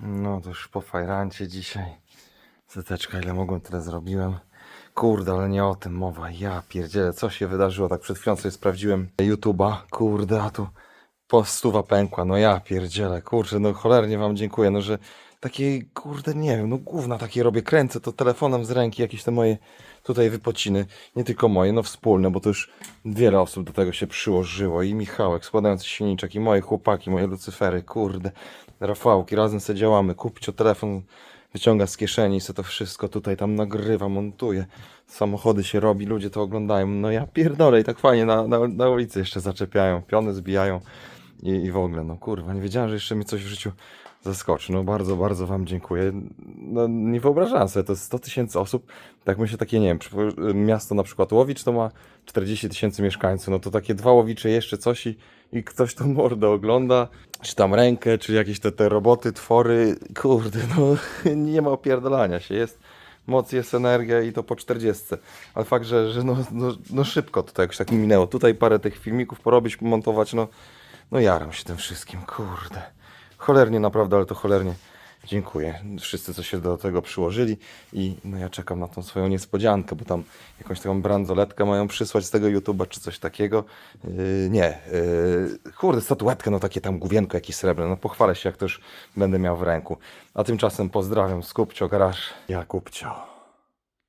No to już po fajrancie dzisiaj. Zeteczka, ile mogłem, tyle zrobiłem. Kurde, ale nie o tym mowa. Ja pierdzielę, co się wydarzyło? Tak przed chwilą sobie sprawdziłem YouTube'a. Kurde, a tu po stuwa pękła. No ja pierdzielę, kurczę, no cholernie wam dziękuję, no że takie, kurde, nie wiem, no gówna takie robię, kręcę to telefonem z ręki, jakieś te moje tutaj wypociny, nie tylko moje, no wspólne, bo to już wiele osób do tego się przyłożyło. I Michałek, składający silniczek, i moje chłopaki, moje Lucyfery, kurde, Rafałki, razem sobie działamy, kupić telefon, wyciąga z kieszeni i sobie to wszystko tutaj tam nagrywa, montuje, samochody się robi, ludzie to oglądają, no ja pierdolę i tak fajnie na, na, na ulicy jeszcze zaczepiają, piony zbijają i, i w ogóle, no kurwa, nie wiedziałem, że jeszcze mi coś w życiu zaskoczy. No bardzo, bardzo Wam dziękuję. No nie wyobrażałem sobie, to jest 100 tysięcy osób. Tak myślę, takie, nie wiem, miasto na przykład Łowicz to ma 40 tysięcy mieszkańców, no to takie dwa Łowicze jeszcze coś i, i ktoś tą mordę ogląda, czy tam rękę, czy jakieś te, te roboty, twory, kurde, no nie ma opierdolania się, jest moc, jest energia i to po 40. Ale fakt, że, że no, no, no szybko to jakoś tak minęło. Tutaj parę tych filmików porobić, pomontować, no, no jaram się tym wszystkim, kurde. Cholernie naprawdę, ale to cholernie dziękuję. Wszyscy, co się do tego przyłożyli i no ja czekam na tą swoją niespodziankę, bo tam jakąś taką bransoletkę mają przysłać z tego YouTube'a czy coś takiego. Yy, nie, yy, kurde, statuetkę, no takie tam główienko jakieś srebrne, no pochwalę się jak to już będę miał w ręku. A tymczasem pozdrawiam z Garaż. Ja Kupcio.